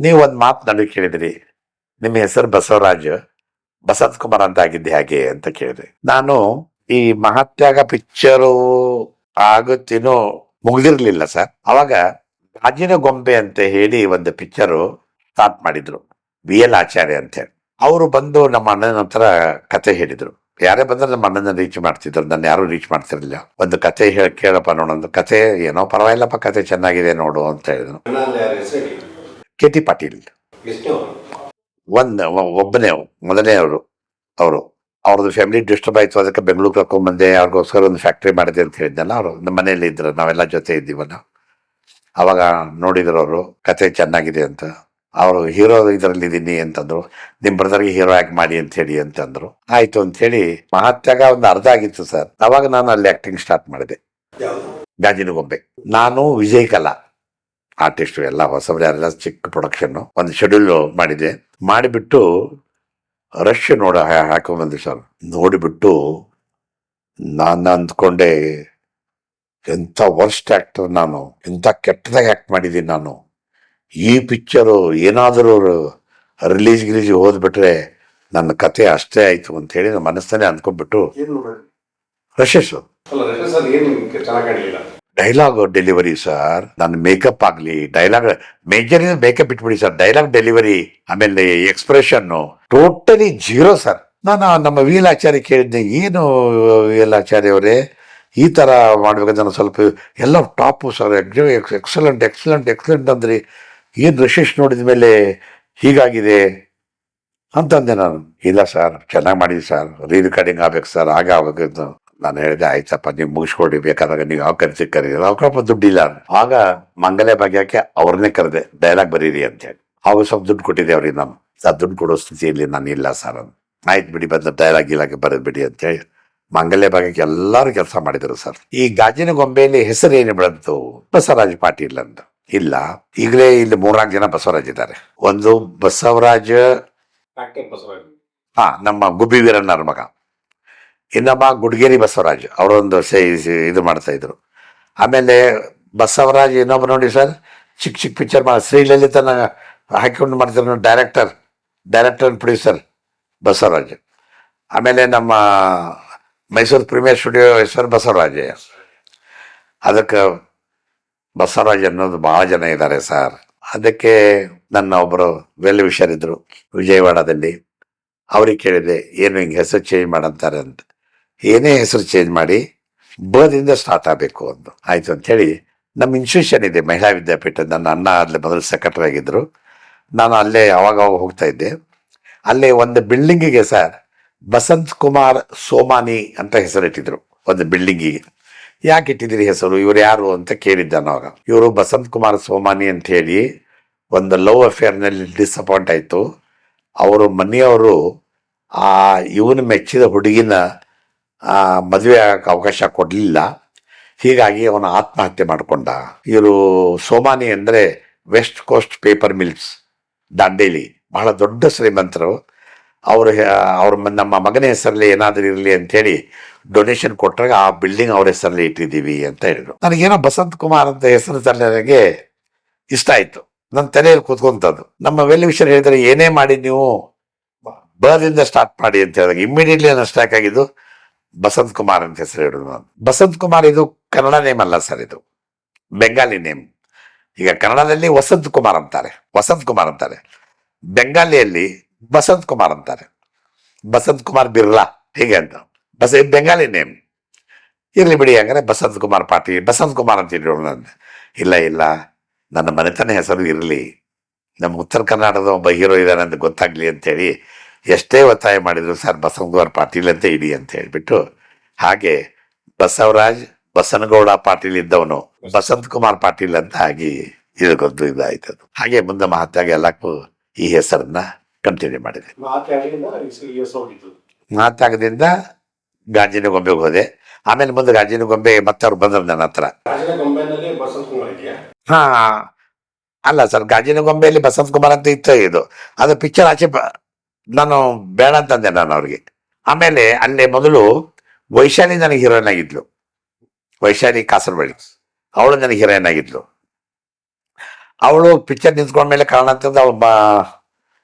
ನೀವು ಒಂದು ಮಾತು ನನಗೆ ಕೇಳಿದ್ರಿ. ನಿಮ್ಮ ಹೆಸರು ಬಸವರಾಜ್, ಬಸಂತ್ ಕುಮಾರ್ ಅಂತ ಆಗಿದ್ದೆ ಹಾಗೆ ಅಂತ ಕೇಳಿದೆ. ನಾನು ಈ ಮಹಾತ್ಯಾಗ ಪಿಕ್ಚರು ಆಗುತ್ತೇನೋ ಮುಗ್ದಿರ್ಲಿಲ್ಲ ಸರ್. ಅವಾಗ ಗಾಜಿನ ಗೊಂಬೆ ಅಂತ ಹೇಳಿ ಒಂದು ಪಿಕ್ಚರು ಸ್ಟಾರ್ಟ್ ಮಾಡಿದ್ರು. ಬಿ ಎಲ್ ಆಚಾರ್ಯ ಅಂತ ಹೇಳಿ. ಅವರು ಬಂದು ನಮ್ಮ ಅಣ್ಣನ ಹತ್ರ ಕತೆ ಹೇಳಿದ್ರು. ಯಾರೇ ಬಂದ್ರೆ ನಮ್ಮ ಅಣ್ಣನ ರೀಚ್ ಮಾಡ್ತಿದ್ರು. ನನ್ನ ಯಾರು ರೀಚ್ ಮಾಡ್ತಿರ್ಲಿಲ್ಲ. ಒಂದು ಕತೆ ಹೇಳಿ ಕೇಳಪ್ಪ ನೋಡು. ಒಂದು ಕತೆ ಏನೋ ಪರವಾಗಿಲ್ಲಪ್ಪ, ಕತೆ ಚೆನ್ನಾಗಿದೆ ನೋಡು ಅಂತ ಹೇಳಿದ್ರು. K T Patil. ಒಂದ್ ಒಬ್ಬನೇ ಮೊದಲನೇ ಅವರು ಅವರು. ಅವ್ರದ್ದು ಫ್ಯಾಮಿಲಿ ಡಿಸ್ಟರ್ಬ್ ಆಯ್ತು ಅದಕ್ಕೆ ಬೆಂಗಳೂರು ಕರ್ಕೊಂಡ್ ಬಂದೆ ಅವ್ರಿಗೋಸ್ಕರ ಒಂದು ಫ್ಯಾಕ್ಟ್ರಿ ಮಾಡಿದೆ ಅಂತ ಹೇಳಿದ್ನಲ್ಲ ಅವರು. ನಮ್ಮ ಮನೇಲಿ ಇದ್ರು ನಾವೆಲ್ಲ ಜೊತೆ ಇದ್ದೀವಲ್ಲ. ಅವಾಗ ನೋಡಿದ್ರು ಅವರು ಕತೆ ಚೆನ್ನಾಗಿದೆ ಅಂತ. ಅವರು ಹೀರೋ ಇದರಲ್ಲಿ ಇದ್ದೀನಿ ಅಂತಂದ್ರು. ನಿಮ್ ಬ್ರದರ್ಗೆ ಹೀರೋ ಆಗಿ ಮಾಡಿ ಅಂತ ಹೇಳಿ ಅಂತಂದ್ರು. ಆಯ್ತು ಅಂತ ಹೇಳಿ ಮಹಾತ್ಯಾಗ ಒಂದು ಅರ್ಧ ಆಗಿತ್ತು ಸರ್. ಅವಾಗ ನಾನು ಅಲ್ಲಿ ಆಕ್ಟಿಂಗ್ ಸ್ಟಾರ್ಟ್ ಮಾಡಿದೆ. ಗಾಜಿನ ಗೊಂಬೆ. ನಾನು ವಿಜಯ್ ಕಲಾ. ಆರ್ಟಿಸ್ಟ್ ಎಲ್ಲ ಹೊಸಬರೆಲ್ಲ ಚಿಕ್ಕ ಪ್ರೊಡಕ್ಷನ್ ಒಂದು ಶೆಡ್ಯೂಲ್ ಮಾಡಿದೆ. ಮಾಡಿಬಿಟ್ಟು ರಶ್ ನೋಡ ಹಾಕೊಂಡ್ಬಂದೆ ಸರ್ ನೋಡಿಬಿಟ್ಟು ನಾನು ಅಂದ್ಕೊಂಡೆ ಎಂಥ ವರ್ಸ್ಟ್ ಆ್ಯಕ್ಟರ್ ನಾನು ಎಂಥ ಕೆಟ್ಟದಾಗ ಆ್ಯಕ್ಟ್ ಮಾಡಿದ್ದೀನಿ ನಾನು. ಈ ಪಿಕ್ಚರು ಏನಾದರೂ ರಿಲೀಸ್ ಗಿಲೀಸ್ ಹೋದ್ಬಿಟ್ರೆ ನನ್ನ ಕತೆ ಅಷ್ಟೇ ಆಯಿತು ಅಂತ ಹೇಳಿ ನನ್ನ ಮನಸ್ಸನ್ನೇ ಅಂದ್ಕೊಂಡ್ಬಿಟ್ಟು ರಶಸ್ ಡೈಲಾಗ್ ಡೆಲಿವರಿ ಸರ್ ನನ್ನ ಮೇಕಪ್ ಆಗ್ಲಿ ಡೈಲಾಗ್ ಮೇಜರ್ ಮೇಕಪ್ ಇಟ್ಬಿಡಿ ಸರ್ ಡೈಲಾಗ್ ಡೆಲಿವರಿ ಆಮೇಲೆ ಎಕ್ಸ್ಪ್ರೆಷನ್ ಟೋಟಲಿ ಜೀರೋ ಸರ್ ನಾನು ನಮ್ಮ ವೀಲಾಚಾರ್ಯ ಕೇಳಿದ್ದೆ, ಏನು ವೀಲಾಚಾರ್ಯ ಅವರೇ? ಈ ತರ ಮಾಡ್ಬೇಕಂತ ನಾನು ಸ್ವಲ್ಪ ಎಲ್ಲ top sir excellent excellent excellent ಅಂದ್ರಿ ಏನು ರಿಶೇಷ್ ನೋಡಿದ ಮೇಲೆ ಹೀಗಾಗಿದೆ ಅಂತಂದೆ ನಾನು. ಇಲ್ಲ ಸರ್ ಚೆನ್ನಾಗಿ ಮಾಡಿದ್ವಿ ಸರ್ ರೀ ರೆಕಾರ್ಡಿಂಗ್ ಆಗ್ಬೇಕು ಸರ್ ಆಗ ಆಗ್ಬೇಕು ನಾನು ಹೇಳಿದೆ ಆಯ್ತಪ್ಪ ನೀವ್ ಮುಗಿಸ್ಕೊಡಿ ಬೇಕಾದಾಗ ನೀವು ಯಾವ ಕರೆಸಿ ಕರೀರಿ? ಅವ್ರಪ್ಪ ದುಡ್ಡಿಲ್ಲ ಆಗ ಮಂಗಲೇ ಭಾಗ್ಯಕ್ಕೆ ಅವ್ರನ್ನೇ ಕರೆದೆ ಡೈಲಾಗ್ ಬರೀರಿ ಅಂತ ಹೇಳಿ ಅವಾಗ ಸ್ವಲ್ಪ ದುಡ್ಡು ಕೊಟ್ಟಿದ್ದೆ ಅವ್ರಿಗೆ ನಾನು. ಸರ್ ದುಡ್ಡು ಕೊಡೋ ಸ್ಥಿತಿಯಲ್ಲಿ ನಾನು ಇಲ್ಲ ಸರ್ ಅಂತ ಆಯ್ತು ಬಿಡಿ ಬಂದ ಡೈಲಾಗ್ ಇಲಾಗೆ ಬರೋದು ಬಿಡಿ ಅಂತ ಹೇಳಿ ಮಂಗಲ್ಯ ಭಾಗಕ್ಕೆ ಎಲ್ಲರೂ ಕೆಲಸ ಮಾಡಿದ್ರು ಸರ್. ಈ ಗಾಜಿನ ಗೊಂಬೆಯಲ್ಲಿ ಹೆಸರು ಏನು ಬಂತು? ಬಸವರಾಜ್ ಪಾಟೀಲ್ ಅಂತ. ಇಲ್ಲ ಈಗಲೇ ಇಲ್ಲಿ ಮೂರ್ನಾಲ್ಕು ಜನ ಬಸವರಾಜ್ ಇದ್ದಾರೆ. ಒಂದು ಬಸವರಾಜ್ ಹಾ ನಮ್ಮ ಗುಬ್ಬಿ ವೀರಣ್ಣರ ಮಗ. ಇನ್ನೊಬ್ಬ ಗುಡ್ಗೇರಿ ಬಸವರಾಜ್ ಅವರೊಂದು ಸೇ- ಇದು ಮಾಡ್ತಾ ಇದ್ರು. ಆಮೇಲೆ ಬಸವರಾಜ್ ಇನ್ನೊಬ್ಬ ನೋಡಿ ಸರ್, ಚಿಕ್ಕ ಚಿಕ್ಕ ಪಿಕ್ಚರ್ ಮಾಡಿ ಶ್ರೀಲಲಿತನ ಹಾಕಿಕೊಂಡು ಮಾಡ್ತಿರೋ director director and producer Basavaraj. ಆಮೇಲೆ ನಮ್ಮ ಮೈಸೂರು ಪ್ರೀಮಿಯರ್ ಸ್ಟುಡಿಯೋ ಹೆಸರು ಬಸವರಾಜ ಅದಕ್ಕೆ ಬಸವರಾಜ್ ಅನ್ನೋದು ಭಾಳ ಜನ ಇದ್ದಾರೆ ಸರ್. ಅದಕ್ಕೆ ನನ್ನ ಒಬ್ಬರು ವೆಲ್ ವಿಷರ್ ಇದ್ರು ವಿಜಯವಾಡದಲ್ಲಿ. ಅವ್ರಿಗೆ ಕೇಳಿದೆ, ಏನು ಹಿಂಗೆ ಹೆಸರು ಚೇಂಜ್ ಮಾಡಂತಾರೆ ಅಂತ. ಏನೇ ಹೆಸರು ಚೇಂಜ್ ಮಾಡಿ ಬದಿಂದ ಸ್ಟಾರ್ಟ್ ಆಗಬೇಕು ಅಂತ ಆಯಿತು ಅಂತ ಹೇಳಿ ನಮ್ಮ ಇನ್ಸ್ಟಿಟ್ಯೂಷನ್ ಇದೆ, ಮಹಿಳಾ ವಿದ್ಯಾಪೀಠ. ನನ್ನ ಅಣ್ಣ ಅಲ್ಲಿ ಮೊದಲು ಸೆಕ್ರೆಟರಿ ಆಗಿದ್ರು. ನಾನು ಅಲ್ಲೇ ಅವಾಗ ಅವಾಗ ಹೋಗ್ತಾ ಇದ್ದೆ. ಅಲ್ಲೇ ಒಂದು ಬಿಲ್ಡಿಂಗಿಗೆ ಸರ್ ಬಸಂತ್ ಕುಮಾರ್ ಸೋಮಾನಿ ಅಂತ ಹೆಸರಿಟ್ಟಿದ್ರು ಒಂದು ಬಿಲ್ಡಿಂಗಿಗೆ ಯಾಕೆ ಇಟ್ಟಿದ್ದೀರಿ ಹೆಸರು? ಇವ್ರು ಯಾರು ಅಂತ ಕೇಳಿದ್ದ ಅವಾಗ. ಇವರು ಬಸಂತ್ ಕುಮಾರ್ ಸೋಮಾನಿ ಅಂತ ಹೇಳಿ ಒಂದು ಲವ್ ಅಫೇರ್ನಲ್ಲಿ ಡಿಸಪಾಯಿಂಟ್ ಆಯಿತು. ಅವರು ಮನೆಯವರು ಆ ಇವನು ಮೆಚ್ಚಿದ ಹುಡುಗಿನ ಮದುವೆ ಆಗಕ್ಕೆ ಅವಕಾಶ ಕೊಡಲಿಲ್ಲ. ಹೀಗಾಗಿ ಅವನು ಆತ್ಮಹತ್ಯೆ ಮಾಡಿಕೊಂಡ. ಇವರು ಸೋಮಾನಿ ಅಂದರೆ west coast paper mills, Dandeli. ಬಹಳ ದೊಡ್ಡ ಶ್ರೀಮಂತರು. ಅವರು ಅವ್ರ ನಮ್ಮ ಮಗನ ಹೆಸರಲ್ಲಿ ಏನಾದರೂ ಇರಲಿ ಅಂತೇಳಿ ಡೊನೇಷನ್ ಕೊಟ್ಟಾಗ ಆ ಬಿಲ್ಡಿಂಗ್ ಅವ್ರ ಹೆಸರಲ್ಲಿ ಇಟ್ಟಿದ್ದೀವಿ ಅಂತ ಹೇಳಿದರು. ನನಗೇನೋ ಬಸಂತ್ ಕುಮಾರ್ ಅಂತ ಹೆಸರು ನನಗೆ ಇಷ್ಟ ಆಯಿತು. ನನ್ನ ತಲೆಯಲ್ಲಿ ಕೂತ್ಕೊಂತದ್ದು. ನಮ್ಮ ವೆಲ್ವಿಷರ್ ಹೇಳಿದರೆ, ಏನೇ ಮಾಡಿ ನೀವು ಬರ್ದಿಂದ ಸ್ಟಾರ್ಟ್ ಮಾಡಿ ಅಂತ ಹೇಳಿದಾಗ ಇಮ್ಮಿಡಿಯೇಟ್ಲಿ ನಾನು ಸ್ಟ್ಯಾಕ್ ಆಗಿದ್ದು ಬಸಂತ್ ಕುಮಾರ್ ಅಂತ ಹೆಸರು ನಾನು. ಬಸಂತ್ ಕುಮಾರ್ ಇದು ಕನ್ನಡ ನೇಮ್ ಅಲ್ಲ ಸರ್ ಇದು. ಬೆಂಗಾಲಿ ನೇಮ್ ಈಗ ಕನ್ನಡದಲ್ಲಿ ವಸಂತ್ ಕುಮಾರ್ ಅಂತಾರೆ. ವಸಂತ್ ಕುಮಾರ್ ಅಂತಾರೆ. ಬೆಂಗಾಲಿಯಲ್ಲಿ ಬಸಂತ್ ಕುಮಾರ್ ಅಂತಾರೆ. ಬಸಂತ್ ಕುಮಾರ್ ಬಿರ್ಲಾ ಹೀಗೆ ಅಂತ. ಬಸ ಬೆಂಗಾಲಿ ನೇಮ್ ಇರ್ಲಿ ಬಿಡಿ, ಹಂಗಾರೆ ಬಸಂತ್ ಕುಮಾರ್ ಪಾಟಿ ಬಸಂತ್ ಕುಮಾರ್ ಅಂತ. ನಾನು ಇಲ್ಲ ಇಲ್ಲ. ನನ್ನ ಮನೆತನ ಹೆಸರು ಇರಲಿ. ನಮ್ಮ ಉತ್ತರ ಕರ್ನಾಟಕದ ಒಬ್ಬ ಹೀರೋ ಇದ್ದಾನೆ ಅಂತ ಗೊತ್ತಾಗ್ಲಿ ಅಂತೇಳಿ ಎಷ್ಟೇ ಒತ್ತಾಯ ಮಾಡಿದ್ರು ಸರ್ ಬಸವನಗೌಡ ಪಾಟೀಲ್ ಅಂತ ಇಡಿ ಅಂತ ಹೇಳ್ಬಿಟ್ಟು ಹಾಗೆ ಬಸವರಾಜ್ ಬಸನಗೌಡ ಪಾಟೀಲ್ ಇದ್ದವನು ಬಸಂತ್ ಕುಮಾರ್ ಪಾಟೀಲ್ ಅಂತ ಆಗಿ ಇದಕ್ಕೊಂದು ಇದಾಯ್ತದು ಹಾಗೆ ಮುಂದೆ ಮಹಾತ್ಯಾಗ ಎಲ್ಲಕ್ಕೂ ಈ ಹೆಸರನ್ನ ಕಂಟಿನ್ಯೂ ಮಾಡಿದೆ. ಮಹಾತ್ಯಾಗದಿಂದ ಗಾಂಜಿನ ಗೊಂಬೆಗೆ ಹೋದೆ. ಆಮೇಲೆ ಮುಂದೆ ಗಾಂಜಿನ ಗೊಂಬೆ ಮತ್ತೆ ಅವ್ರು ಬಂದ್ರು ನನ್ನ ಹತ್ರ. ಹಾ ಅಲ್ಲ ಸರ್ ಗಾಜಿನ ಗೊಂಬೆಯಲ್ಲಿ ಬಸಂತ್ ಕುಮಾರ್ ಅಂತ ಇತ್ತು ಇದು. ಅದು ಪಿಕ್ಚರ್ ಆಚೆ ನಾನು ಬೇಡ ಅಂತಂದೆ ನಾನು ಅವ್ರಿಗೆ. ಆಮೇಲೆ ಅಲ್ಲೇ ಮೊದಲು ವೈಶಾಲಿ ನನಗೆ ಹೀರೋಯಿನ್ ಆಗಿದ್ಲು. ವೈಶಾಲಿ ಕಾಸರಬಳ್ಳಿ ಅವಳು ನನಗೆ ಹೀರೋಯಿನ್ ಆಗಿದ್ಲು. ಅವಳು ಪಿಕ್ಚರ್ ನಿಂತ್ಕೊಂಡ್ಮೇಲೆ ಕಾರಣಾಂತರದಿಂದ ಅವಳು ಬಾ,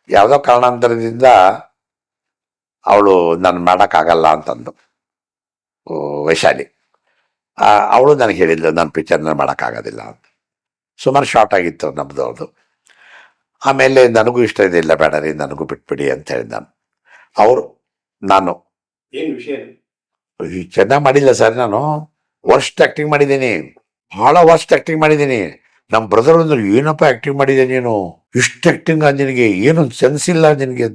ಯಾವುದೋ ಕಾರಣಾಂತರದಿಂದ ಅವಳು ನಾನು ಮಾಡೋಕ್ಕಾಗಲ್ಲ ಅಂತಂದು. ವೈಶಾಲಿ. ಅವಳು ನನಗೆ ಹೇಳಿದ್ಲು ನನ್ನ ಪಿಕ್ಚರ್ನ ಮಾಡೋಕ್ಕಾಗೋದಿಲ್ಲ ಅಂತ. ಸುಮಾರು ಶಾರ್ಟ್ ಆಗಿತ್ತು ನಮ್ಮದು ಅವ್ರದ್ದು ಆಮೇಲೆ ನನಗೂ ಇಷ್ಟ ಇದೆ ಇಲ್ಲ ಬೇಡ ರೀ ನನಗೂ ಬಿಟ್ಬಿಡಿ ಅಂತ ಹೇಳಿ ನಾನು. ಅವರು ನಾನು. ಚೆನ್ನಾಗಿ ಮಾಡಿಲ್ಲ ಸರ್ ನಾನು. ವರ್ಸ್ಟ್ ಆಕ್ಟಿಂಗ್ ಮಾಡಿದ್ದೀನಿ. ಬಹಳ ವರ್ಸ್ಟ್ ಆಕ್ಟಿಂಗ್ ಮಾಡಿದ್ದೀನಿ. ನಮ್ಮ ಬ್ರದರ್ ಅಂದ್ರೆ ಏನಪ್ಪ ಆಕ್ಟಿಂಗ್ ಮಾಡಿದೆ ನೀನು? ಇಷ್ಟು ಆಕ್ಟಿಂಗ್ ನಿನಗೆ? ಏನು ಸೆನ್ಸ್ ಇಲ್ಲ ನಿನಗೆ?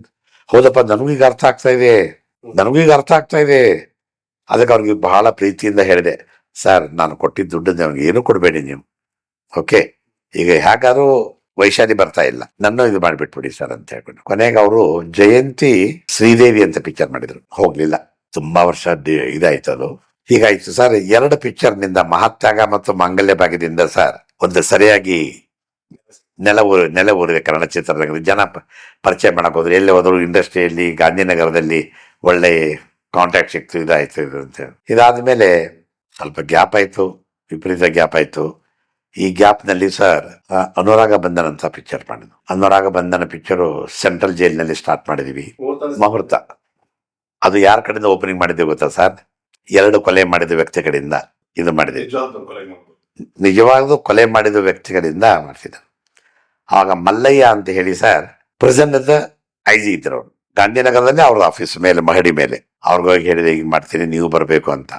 ಹೌದಪ್ಪ ನನಗೂ ಈಗ ಅರ್ಥ ಆಗ್ತಾ ಇದೆ. ನನಗೂ ಈಗ ಅರ್ಥ ಆಗ್ತಾ ಇದೆ. ಅದಕ್ಕೆ ಅವ್ರಿಗೆ ಬಹಳ ಪ್ರೀತಿಯಿಂದ ಹೇಳಿದೆ. ಸರ್ ನಾನು ಕೊಟ್ಟಿದ್ದ ದುಡ್ಡು ಅವ್ನಿಗೆ ಏನು ಕೊಡಬೇಡಿ ನೀವು. ಓಕೆ ಈಗ ಹೇಗಾದ್ರೂ ವೈಶಾಲಿ ಬರ್ತಾ ಇಲ್ಲ. ನನ್ನ ಇದು ಮಾಡಿಬಿಟ್ಬಿಡಿ ಸರ್ ಅಂತ ಹೇಳ್ಕೊಂಡು ಕೊನೆಗೆ ಅವರು ಜಯಂತಿ ಶ್ರೀದೇವಿ ಅಂತ ಪಿಕ್ಚರ್ ಮಾಡಿದ್ರು. ಹೋಗ್ಲಿಲ್ಲ. ತುಂಬಾ ವರ್ಷ ಇದಾಯ್ತು ಅದು. ಹೀಗಾಯ್ತು ಸರ್. ಎರಡು ಪಿಕ್ಚರ್ನಿಂದ ಮಹತ್ಯಾಗ ಮತ್ತು ಮಾಂಗಲ್ಯ ಭಾಗ್ಯದಿಂದ ಸರ್. ಒಂದು ಸರಿಯಾಗಿ ನೆಲ ಊರು ನೆಲ ಊರಿದೆ ಕನ್ನಡ ಚಿತ್ರರಂಗದಲ್ಲಿ ಜನ ಪರಿಚಯ ಮಾಡಕ್ ಹೋದ್ರು. ಎಲ್ಲಿ ಹೋದ್ರು? ಇಂಡಸ್ಟ್ರಿಯಲ್ಲಿ, ಗಾಂಧಿನಗರದಲ್ಲಿ ಒಳ್ಳೆ ಕಾಂಟ್ಯಾಕ್ಟ್ ಸಿಕ್ತು. ಇದಾಯ್ತು ಇದು ಅಂತ ಹೇಳಿ. ಇದಾದ್ಮೇಲೆ ಸ್ವಲ್ಪ ಗ್ಯಾಪ್ ಆಯ್ತು. ವಿಪರೀತ ಗ್ಯಾಪ್ ಆಯ್ತು. ಈ ಗ್ಯಾಪ್ನಲ್ಲಿ ಸರ್ ಅನುರಾಗ ಬಂಧನ್ ಅಂತ ಪಿಕ್ಚರ್ ಮಾಡಿದ್ರು ಅನುರಾಗ ಬಂಧನ ಪಿಕ್ಚರು ಸೆಂಟ್ರಲ್ ಜೈಲಿನಲ್ಲಿ ಸ್ಟಾರ್ಟ್ ಮಾಡಿದೀವಿ. ಮುಹೂರ್ತ. ಅದು ಯಾರ ಕಡೆಯಿಂದ ಓಪನಿಂಗ್ ಮಾಡಿದ್ವಿ ಗೊತ್ತಾ ಸರ್? ಎರಡು ಕೊಲೆ ಮಾಡಿದ ವ್ಯಕ್ತಿ ಕಡೆಯಿಂದ ಇದು ಮಾಡಿದ್ವಿ ನಿಜವಾಗ್ಲೂ ಕೊಲೆ ಮಾಡಿದ ವ್ಯಕ್ತಿಗಳಿಂದ ಮಾಡ್ತಿದ್ದ. ಆಗ ಮಲ್ಲಯ್ಯ ಅಂತ ಹೇಳಿ ಸರ್ ಪ್ರೆಸೆಂಟ್ ಐ ಜಿ ಇದ್ರು. ಅವರು ಗಾಂಧಿನಗರದಲ್ಲಿ ಅವ್ರ ಆಫೀಸ್ ಮೇಲೆ ಮಹಡಿ ಮೇಲೆ. ಅವ್ರಿಗೋಗಿ ಹೇಳಿದೆ ಈಗ ಮಾಡ್ತೀನಿ ನೀವು ಬರಬೇಕು ಅಂತ.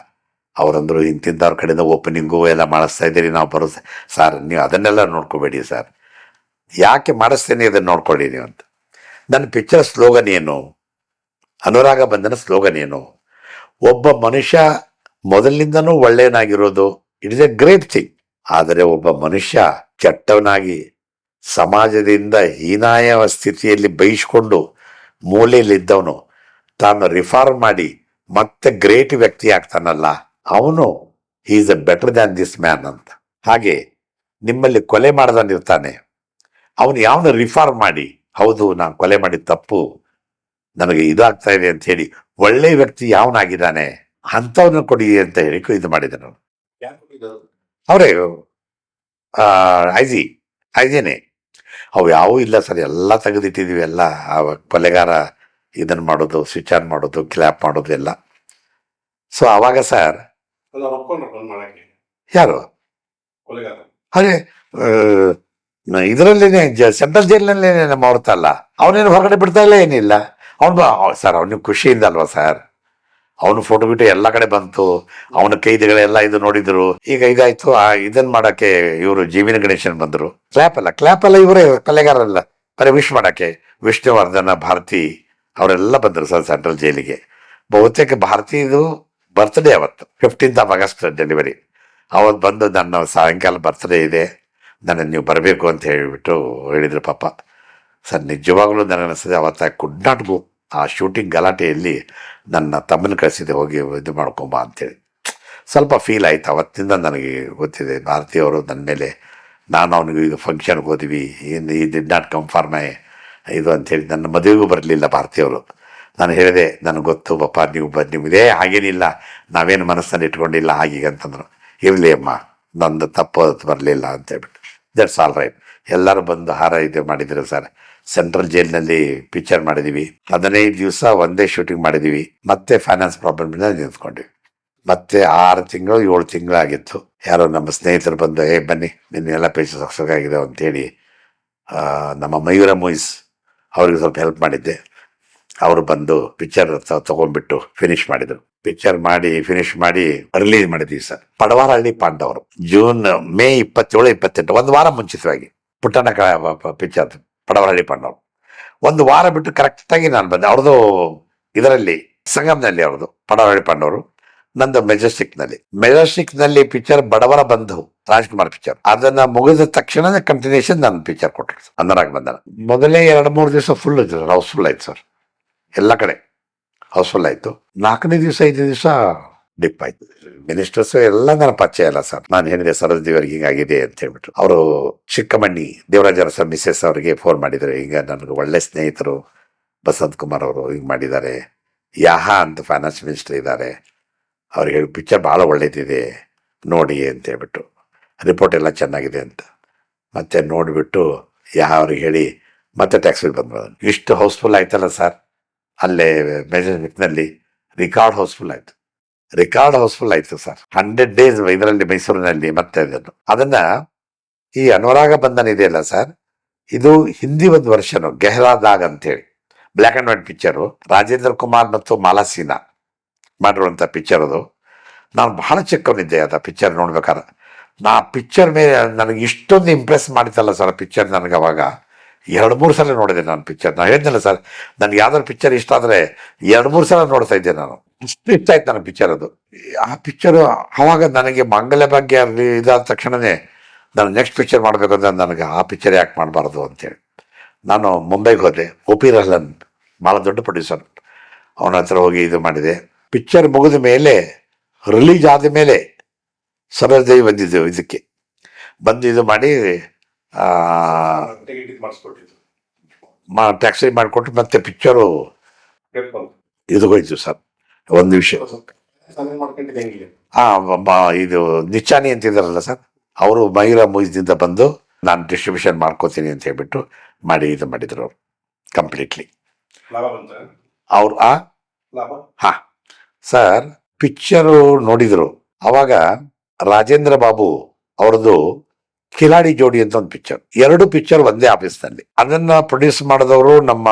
ಅವರಂದ್ರು ಇಂತಿಂತವ್ರ ಕಡೆಯಿಂದ ಓಪನಿಂಗು ಎಲ್ಲ ಮಾಡಿಸ್ತಾ ಇದ್ದೀರಿ, ನಾವು ಬರೋ ಸರ್ ನೀವು ಅದನ್ನೆಲ್ಲ ನೋಡ್ಕೋಬೇಡಿ ಸರ್ ಯಾಕೆ ಮಾಡಿಸ್ತೇನೆ ಅದನ್ನ ನೋಡ್ಕೊಳ್ಳಿ ನೀವು ಅಂತ. ನನ್ನ ಪಿಕ್ಚರ್ ಸ್ಲೋಗನ್ ಏನು? ಅನುರಾಗ ಬಂಧನ ಸ್ಲೋಗನ್ ಏನು? ಒಬ್ಬ ಮನುಷ್ಯ ಮೊದಲಿನಿಂದನೂ ಒಳ್ಳೆಯನಾಗಿರೋದು it is a great thing ಆದರೆ ಒಬ್ಬ ಮನುಷ್ಯ ಕೆಟ್ಟವನಾಗಿ ಸಮಾಜದಿಂದ ಹೀನಾಯ ಸ್ಥಿತಿಯಲ್ಲಿ ಬೈಸ್ಕೊಂಡು ಮೂಲೆಯಲ್ಲಿದ್ದವನು, ತಾನು ರಿಫಾರ್ಮ್ ಮಾಡಿ ಮತ್ತೆ ಗ್ರೇಟ್ ವ್ಯಕ್ತಿ ಆಗ್ತಾನಲ್ಲ. ಅವನು is a better than this man ಅಂತ. ಹಾಗೆ ನಿಮ್ಮಲ್ಲಿ ಕೊಲೆ ಇರ್ತಾನೆ. ಅವನು ಯಾವನ ರಿಫಾರ್ಮ್ ಮಾಡಿ ಹೌದು ನಾನು ಕೊಲೆ ಮಾಡಿದ ತಪ್ಪು ನನಗೆ ಇದಾಗ್ತಾ ಇದೆ ಅಂತ ಹೇಳಿ ಒಳ್ಳೆ ವ್ಯಕ್ತಿ ಯಾವನಾಗಿದ್ದಾನೆ ಅಂಥವ್ನ ಕೊಡಿ ಅಂತ ಹೇಳಿ ಇದು ಮಾಡಿದನು ಅವರೇ ಐಜಿ ಐಜಿನೇ. ಅವು ಯಾವೂ ಇಲ್ಲ ಸರ್ ಎಲ್ಲ ತೆಗೆದಿಟ್ಟಿದೀವಿ ಎಲ್ಲ ಕೊಲೆಗಾರ ಇದನ್ನು ಮಾಡೋದು ಸ್ವಿಚ್ ಆನ್ ಮಾಡೋದು ಕ್ಲ್ಯಾಪ್ ಮಾಡೋದು ಎಲ್ಲ. ಸೊ ಅವಾಗ ಸರ್ ಯಾರು? ಅದೇ ಇದರಲ್ಲೇನೆ ಸೆಂಟ್ರಲ್ ಜೈಲಿನಲ್ಲೇನೆ ನಮ್ಮ ಹೊರತಲ್ಲ ಅವನೇನು ಹೊರಗಡೆ ಬಿಡ್ತಾ ಇಲ್ಲ ಏನಿಲ್ಲ. ಅವನು ಸರ್ ಅವನಿಗೆ ಖುಷಿಯಿಂದ ಅಲ್ವಾ ಸರ್? ಅವನು ಫೋಟೋ ಬಿಟ್ಟು ಎಲ್ಲ ಕಡೆ ಬಂತು. ಅವನ ಕೈದಿಗಳೆಲ್ಲ ಇದು ನೋಡಿದ್ರು. ಈಗ ಇದಾಯ್ತು ಆ ಇದನ್ ಮಾಡಕ್ಕೆ ಇವರು ಜೀವಿನ ಗಣೇಶನ್ ಬಂದ್ರು. ಕ್ಲಾಪ್ ಅಲ್ಲ ಕ್ಲಾಪ್ ಅಲ್ಲ ಇವರೇ ಕಲೆಗಾರಲ್ಲ ಬರೀ ವಿಶ್ ಮಾಡಕ್ಕೆ. ವಿಷ್ಣುವರ್ಧನ ಭಾರತಿ ಅವರೆಲ್ಲ ಬಂದರು ಸರ್ ಸೆಂಟ್ರಲ್ ಜೈಲಿಗೆ ಬಹುತೇಕ ಭಾರತೀದು ಬರ್ತ್ಡೇ ಅವತ್ತು ಫಿಫ್ಟೀನ್ತ್ ಆಫ್ ಆಗಸ್ಟ್ ಡೆಲಿವರಿ ಅವತ್ತು ಬಂದು ನನ್ನ ಸಾಯಂಕಾಲ ಬರ್ತ್ಡೇ ಇದೆ. ನನಗೆ ನೀವು ಬರಬೇಕು ಅಂತ ಹೇಳಿಬಿಟ್ಟು ಹೇಳಿದ್ರು ಪಾಪ. ಸರ್, ನಿಜವಾಗ್ಲೂ ನನಗೆ ಅನಿಸ್ತದೆ ಅವತ್ತು ಕುಡ್ ನಾಟ್ ಗೋ ಆ ಶೂಟಿಂಗ್ ಗಲಾಟೆಯಲ್ಲಿ ನನ್ನ ತಮ್ಮನ ಕಳಿಸಿದೆ ಹೋಗಿ ಇದು ಮಾಡ್ಕೊಂಬ ಅಂತೇಳಿ. ಸ್ವಲ್ಪ ಫೀಲ್ ಆಯ್ತು, ಅವತ್ತಿಂದ ನನಗೆ ಗೊತ್ತಿದೆ ಭಾರತೀಯವರು ನನ್ನ ಮೇಲೆ, ನಾನು ಅವನಿಗೆ ಇದು ಫಂಕ್ಷನ್ಗೆ ಹೋದ್ವಿ, ಇನ್ ಈ did not come for my ಇದು ಅಂತೇಳಿ, ನನ್ನ ಮದುವೆಗೂ ಬರಲಿಲ್ಲ ಭಾರತೀಯವರು ನಾನು ಹೇಳಿದೆ, ನನಗೆ ಗೊತ್ತು ಪಾಪ ನೀವು ಬ ನಿಮ್ಮದೇ ಹಾಗೇನಿಲ್ಲ, ನಾವೇನು ಮನಸ್ಸನ್ನು ಇಟ್ಕೊಂಡಿಲ್ಲ, ಹಾಗೀಗೆ ಅಂತಂದ್ರು. ಇರಲಿ ಅಮ್ಮ, ನಂದು ತಪ್ಪು ಬರಲಿಲ್ಲ ಅಂತ ಹೇಳ್ಬಿಟ್ಟು ದಟ್ಸ್ ಆಲ್ ರೈಟ್ ಎಲ್ಲರೂ ಬಂದು ಹಾರ ಇದು ಮಾಡಿದ್ರು ಸರ್. ಸೆಂಟ್ರಲ್ ಜೈಲಿನಲ್ಲಿ ಪಿಕ್ಚರ್ ಮಾಡಿದೀವಿ. ಹದಿನೈದು ದಿವಸ ಒಂದೇ ಶೂಟಿಂಗ್ ಮಾಡಿದೀವಿ. ಮತ್ತೆ ಫೈನಾನ್ಸ್ ಪ್ರಾಬ್ಲಮ್ ಇಂದ ನಿಂತ್ಕೊಂಡ್ವಿ. ಮತ್ತೆ ಆರು ತಿಂಗಳು, ಏಳು ತಿಂಗಳು ಆಗಿತ್ತು. ಯಾರೋ ನಮ್ಮ ಸ್ನೇಹಿತರು ಬಂದು, ಏ, ಬನ್ನಿ, ನಿನ್ನೆಲ್ಲ ಪೇಜ್ ಸಕ್ಸಸ್ ಆಗಿದೆ ಅಂತೇಳಿ ನಮ್ಮ ಮಯೂರ ಮೂವೀಸ್ ಅವ್ರಿಗೆ ಸ್ವಲ್ಪ ಹೆಲ್ಪ್ ಮಾಡಿದ್ದೆ. ಅವರು ಬಂದು ಪಿಕ್ಚರ್ ತಗೊಂಡ್ಬಿಟ್ಟು ಫಿನಿಶ್ ಮಾಡಿದ್ರು. ಪಿಕ್ಚರ್ ಮಾಡಿ ಫಿನಿಶ್ ಮಾಡಿ ರಿಲೀಸ್ ಮಾಡಿದ್ವಿ ಸರ್. ಪಡವಾರಹಳ್ಳಿ ಪಾಂಡವರು ಜೂನ್ ಮೇ ಇಪ್ಪತ್ತೇಳು, ಇಪ್ಪತ್ತೆಂಟು, ಒಂದು ವಾರ ಮುಂಚಿತವಾಗಿ ಪುಟ್ಟಣ ಪಿಕ್ಚರ್ ಪಡವರಹಳ್ಳಿ ಪಾಂಡವರು. ಒಂದು ವಾರ ಬಿಟ್ಟು ಕರೆಕ್ಟಾಗಿ ನಾನು ಬಂದೆ. ಅವ್ರದ್ದು ಇದರಲ್ಲಿ, ಸಂಗಮ್ನಲ್ಲಿ ಅವ್ರದ್ದು ಪಡವರಹಳ್ಳಿ ಪಾಂಡವರು, ನಂದು ಮೆಜೆಸ್ಟಿಕ್ನಲ್ಲಿ. ಮೆಜೆಸ್ಟಿಕ್ನಲ್ಲಿ ಪಿಕ್ಚರ್ ಬಡವರ ಬಂಧು, ರಾಜ್ಕುಮಾರ್ ಪಿಕ್ಚರ್ ಅದನ್ನ ಮುಗಿದ ತಕ್ಷಣ ಕಂಟಿನ್ಯೂಷನ್ ನಾನು ಪಿಕ್ಚರ್ ಕೊಟ್ಟರು ಅಂದರಾಗ ಬಂದ ಮೊದಲೇ ಎರಡು ಮೂರು ದಿವಸ ಫುಲ್ ಇತ್ತು ಹೌಸ್ಫುಲ್ ಆಯ್ತು ಸರ್. ಎಲ್ಲ ಕಡೆ. ಹೌಸ್ಫುಲ್ ಆಯಿತು. ನಾಲ್ಕನೇ ದಿವಸ ಐದು ದಿವಸ ಡಿಪ್ ಆಯ್ತು. ಮಿನಿಸ್ಟರ್ಸ್ ಎಲ್ಲ ನನ್ನ ಪರಿಚಯ ಇಲ್ಲ ಸರ್ ನಾನು ಹೇಳಿದೆ ಸರೋಜದೇವರಿಗೆ ಹಿಂಗಾಗಿದೆ ಅಂತ ಹೇಳ್ಬಿಟ್ಟು ಅವರು ಚಿಕ್ಕಮಣ್ಣಿ, ದೇವರಾಜರ ಸರ್ ಮಿಸ್ಸೆಸ್ ಅವರಿಗೆ ಫೋನ್ ಮಾಡಿದ್ದಾರೆ ಈಗ ನನಗೆ ಒಳ್ಳೆ ಸ್ನೇಹಿತರು ಬಸಂತ್ ಕುಮಾರ್ ಅವರು ಹಿಂಗೆ ಮಾಡಿದ್ದಾರೆ. ಯಾಹಾ ಅಂತ ಫೈನಾನ್ಸ್ ಮಿನಿಸ್ಟರ್ ಇದ್ದಾರೆ. ಅವ್ರಿಗೆ ಪಿಕ್ಚರ್ ಭಾಳ ಒಳ್ಳೇದಿದೆ. ನೋಡಿ ಅಂತ ಹೇಳ್ಬಿಟ್ಟು ರಿಪೋರ್ಟ್ ಎಲ್ಲ ಚೆನ್ನಾಗಿದೆ ಅಂತ. ಮತ್ತೆ ನೋಡಿಬಿಟ್ಟು ಯಾವ್ರಿಗೆ ಹೇಳಿ ಮತ್ತೆ ಟ್ಯಾಕ್ಸಿಗೆ ಬಂದ್ರು ಇಷ್ಟು ಹೌಸ್ಫುಲ್ ಆಯ್ತಲ್ಲ ಸರ್ ಅಲ್ಲೇ ಮೆಜೆಸ್ಟಿಕ್ನಲ್ಲಿ ರಿಕಾರ್ಡ್ ಹೌಸ್ಫುಲ್ ಆಯಿತು. ರಿಕಾರ್ಡ್ ಹೌಸ್ಫುಲ್ ಆಯಿತು ಸರ್ ಹಂಡ್ರೆಡ್ ಡೇಸ್ ಇದರಲ್ಲಿ ಮೈಸೂರಿನಲ್ಲಿ ಮತ್ತೆ ಅದನ್ನು ಅದನ್ನ ಈ ಅನುರಾಗ ಬಂಧನ ಇದೆಯಲ್ಲ ಸರ್ ಇದು ಹಿಂದಿ ಒಂದು ವರ್ಷನು ಗೆಹ್ರಾ ದಾಗ್ ಅಂತೇಳಿ. Black and white picture Rajendra Kumar ಮತ್ತು ಮಾಲಾಸೀನಾ ಮಾಡಿರುವಂಥ ಪಿಕ್ಚರ್ ಅದು. ನಾನು ಬಹಳ ಚಿಕ್ಕವನಿದ್ದೆ ಅದು ಪಿಕ್ಚರ್ ನೋಡ್ಬೇಕಾದ್ರೆ. ನಾ ಪಿಕ್ಚರ್ ಮೇಲೆ ನನಗೆ ಇಷ್ಟೊಂದು ಇಂಪ್ರೆಸ್ ಮಾಡಿತಲ್ಲ ಸರ್ ಪಿಕ್ಚರ್ ನನಗೆ ಅವಾಗ. ಎರಡು ಮೂರು ಸಲ ನೋಡಿದೆ ನಾನು ಪಿಕ್ಚರ್ ನಾನು ಹೇಳಿದ್ನಲ್ಲ ಸರ್ ನನಗೆ ಯಾವ್ದಾದ್ರು ಪಿಕ್ಚರ್ ಇಷ್ಟ ಆದರೆ ಎರಡು ಮೂರು ಸಲ ನೋಡ್ತಾ ಇದ್ದೆ ನಾನು. ಇಷ್ಟು ಇಷ್ಟ ಆಯ್ತು ನನ್ನ ಪಿಕ್ಚರ್ ಅದು. ಆ ಪಿಕ್ಚರು ಆವಾಗ ನನಗೆ ಮಂಗಲ್ಯ ಬಗ್ಗೆ ಅಲ್ಲಿ ಇದಾದ ತಕ್ಷಣವೇ ನಾನು ನೆಕ್ಸ್ಟ್ ಪಿಕ್ಚರ್ ಮಾಡಬೇಕು ಅಂತ ನನಗೆ ಆ ಪಿಕ್ಚರ್ ಯಾಕೆ ಮಾಡಬಾರ್ದು ಅಂತೇಳಿ. ನಾನು ಮುಂಬೈಗೆ ಹೋದೆ. ಒ ಪಿ ರಹಲನ್ ಭಾಳ ದೊಡ್ಡ ಪ್ರೊಡ್ಯೂಸರ್ ಅವನ ಹತ್ರ ಹೋಗಿ ಇದು ಮಾಡಿದೆ. ಪಿಕ್ಚರ್ ಮುಗಿದ ಮೇಲೆ ರಿಲೀಸ್ ಆದ ಮೇಲೆ ಸರೋಜದೇವಿ ಬಂದಿದ್ದೆವು ಇದಕ್ಕೆ. ಬಂದು ಇದು ಮಾಡಿ ಮಾ ಟ್ಯಾಕ್ಸಿ ಮಾಡಿಕೊಟ್ಟು ಮತ್ತೆ ಪಿಕ್ಚರು ಇದು ಹೋಯ್ತು ಸರ್. ಒಂದು ವಿಷಯ ಮ- ಇದು ನಿಚ್ಚಾನಿ ಅಂತಿದ್ದಾರಲ್ಲ ಸರ್. ಅವರು ಮಯೂರ ಮೂವಿಸ್ದಿಂದ ಬಂದು ನಾನು ಡಿಸ್ಟ್ರಿಬ್ಯೂಷನ್ ಮಾಡ್ಕೋತೀನಿ ಅಂತ ಹೇಳ್ಬಿಟ್ಟು ಮಾಡಿ ಇದು ಮಾಡಿದ್ರು ಅವರು ಕಂಪ್ಲೀಟ್ಲಿ ಅವ್ರು ಆ? ಹಾ. ಸರ್ ಪಿಕ್ಚರು ನೋಡಿದರು. ಅವಾಗ ರಾಜೇಂದ್ರ ಬಾಬು ಅವ್ರದ್ದು ಕಿಲಾಡಿ ಜೋಡಿ ಅಂತ ಒಂದು ಪಿಕ್ಚರ್ ಎರಡು ಪಿಕ್ಚರ್ ಒಂದೇ ಆಫೀಸ್ನಲ್ಲಿ ಅದನ್ನ ಪ್ರೊಡ್ಯೂಸ್ ಮಾಡಿದವರು ನಮ್ಮ